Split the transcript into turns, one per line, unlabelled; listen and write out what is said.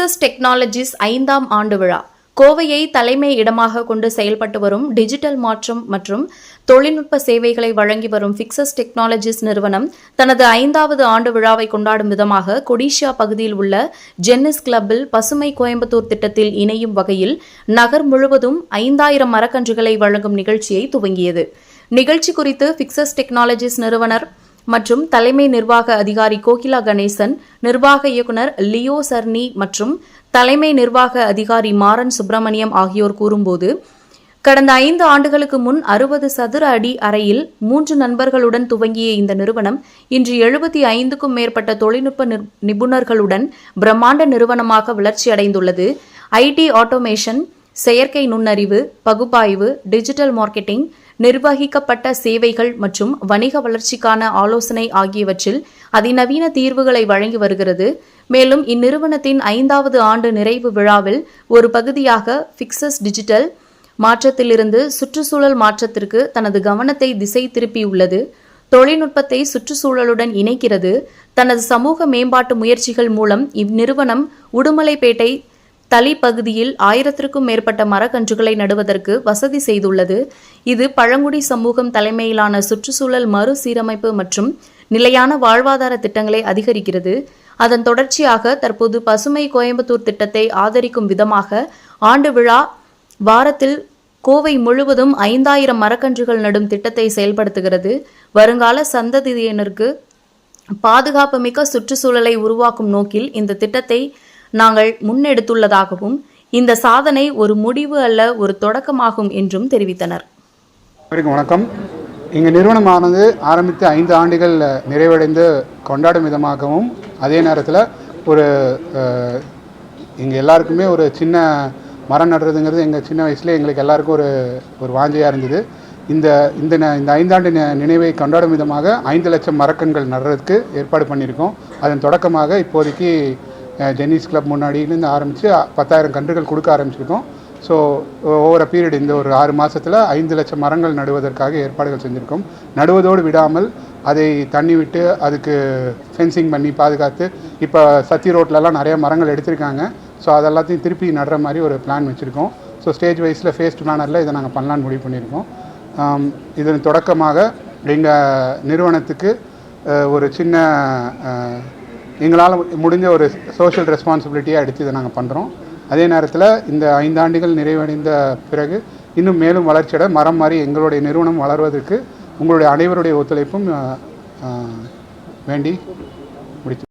Fixes technologies ஐந்தாம் ஆண்டு விழா. கோவையை தலைமை இடமாக கொண்டு செயல்பட்டு வரும் டிஜிட்டல் மாற்றம் மற்றும் தொழில்நுட்ப சேவைகளை வழங்கி வரும் ஃபிக்சஸ் டெக்னாலஜிஸ் நிறுவனம் தனது ஐந்தாவது ஆண்டு விழாவை கொண்டாடும் விதமாக கொடிஷியா பகுதியில் உள்ள ஜென்னிஸ் கிளப்பில் பசுமை கோயம்புத்தூர் திட்டத்தில் இணையும் வகையில் நகர் முழுவதும் ஐந்தாயிரம் மரக்கன்றுகளை வழங்கும் நிகழ்ச்சியை துவங்கியது. நிகழ்ச்சி குறித்து ஃபிக்சஸ் டெக்னாலஜிஸ் நிறுவனர் மற்றும் தலைமை நிர்வாக அதிகாரி கோகிலா கணேசன் நிர்வாக இயக்குனர் லியோ சர்னி மற்றும் தலைமை நிர்வாக அதிகாரி மாறன் சுப்பிரமணியம் ஆகியோர் கூறும்போது கடந்த ஐந்து ஆண்டுகளுக்கு முன் அறுபது சதுர அடி அறையில் மூன்று நண்பர்களுடன் துவங்கிய இந்த நிறுவனம் இன்று எழுபத்தி ஐந்துக்கும் மேற்பட்ட தொழில்நுட்ப நிபுணர்களுடன் பிரம்மாண்ட நிறுவனமாக வளர்ச்சியடைந்துள்ளது ஐடி ஆட்டோமேஷன் செயற்கை நுண்ணறிவு பகுப்பாய்வு டிஜிட்டல் மார்க்கெட்டிங் நிர்வகிக்கப்பட்ட சேவைகள் மற்றும் வணிக வளர்ச்சிக்கான ஆலோசனை ஆகியவற்றில் அதிநவீன தீர்வுகளை வழங்கி வருகிறது. மேலும் இந்நிறுவனத்தின் ஐந்தாவது ஆண்டு நிறைவு விழாவில் ஒரு பகுதியாக ஃபிக்சஸ் டிஜிட்டல் மாற்றத்திலிருந்து சுற்றுச்சூழல் மாற்றத்திற்கு தனது கவனத்தை திசை திருப்பியுள்ளது. தொழில்நுட்பத்தை சுற்றுச்சூழலுடன் இணைக்கிறது. தனது சமூக மேம்பாட்டு முயற்சிகள் மூலம் இந்நிறுவனம் உடுமலைப்பேட்டை தலி பகுதியில் ஆயிரத்திற்கும் மேற்பட்ட மரக்கன்றுகளை நடுவதற்கு வசதி செய்துள்ளது. இது பழங்குடி சமூகம் தலைமையிலான சுற்றுச்சூழல் மறுசீரமைப்பு மற்றும் நிலையான வாழ்வாதார திட்டங்களை அதிகரிக்கிறது. அதன் தொடர்ச்சியாக தற்போது பசுமை கோயம்புத்தூர் திட்டத்தை ஆதரிக்கும் விதமாக ஆண்டு விழா வாரத்தில் கோவை முழுவதும் ஐந்தாயிரம் மரக்கன்றுகள் நடும் திட்டத்தை செயல்படுத்துகிறது. வருங்கால சந்ததியினருக்கு பாதுகாப்புமிக்க சுற்றுச்சூழலை உருவாக்கும் நோக்கில் இந்த திட்டத்தை நாங்கள் முன்னெடுத்துள்ளதாகவும் இந்த சாதனை ஒரு முடிவு அல்ல ஒரு தொடக்கமாகும் என்றும் தெரிவித்தனர்.
வணக்கம். எங்கள் நிறுவனமானது ஆரம்பித்து ஐந்து ஆண்டுகள் நிறைவடைந்து கொண்டாடும் விதமாகவும் அதே நேரத்தில் ஒரு எங்கள் எல்லாருக்குமே ஒரு சின்ன மரம் நடுறதுங்கிறது எங்கள் சின்ன வயசுல எங்களுக்கு எல்லாருக்கும் ஒரு ஒரு வாஞ்சையாக இருந்தது. இந்த இந்த ந- இந்த ஐந்தாண்டு நினைவை கொண்டாடும் விதமாக ஐந்து லட்சம் மரக்கண்கள் நடுறதுக்கு ஏற்பாடு பண்ணியிருக்கோம். அதன் தொடக்கமாக இப்போதைக்கு ஜென்னிஸ் கிளப் முன்னாடியிலேருந்து ஆரம்பித்து பத்தாயிரம் கன்றுகள் கொடுக்க ஆரம்பிச்சிருக்கோம். ஸோ ஒவ்வொரு பீரியட் இந்த ஒரு ஆறு மாதத்தில் ஐந்து லட்சம் மரங்கள் நடுவதற்காக ஏற்பாடுகள் செஞ்சுருக்கோம். நடுவதோடு விடாமல் அதை தண்ணி விட்டு அதுக்கு ஃபென்சிங் பண்ணி பாதுகாத்து இப்போ சத்தி ரோட்லலாம் நிறைய மரங்கள் எடுத்திருக்காங்க. ஸோ அதெல்லாத்தையும் திருப்பி நடுற மாதிரி ஒரு பிளான் வச்சுருக்கோம். ஸோ ஸ்டேஜ் வைஸில் ஃபேஸ்ட் பிளானரில் இதை நாங்கள் பண்ணலான்னு முடிவு பண்ணியிருக்கோம் இதன் தொடக்கமாக எங்கள் நிறுவனத்துக்கு ஒரு சின்ன எங்களால் முடிஞ்ச ஒரு சோஷியல் ரெஸ்பான்சிபிலிட்டியாக எடுத்து இதை நாங்கள் பண்ணுறோம் அதே நேரத்தில் இந்த ஐந்தாண்டுகள் நிறைவடைந்த பிறகு இன்னும் மேலும் வளர்ச்சியட மரம் மாதிரி எங்களுடைய நிறுவனம் வளர்வதற்கு உங்களுடைய அனைவருடைய ஒத்துழைப்பும் வேண்டி முடித்து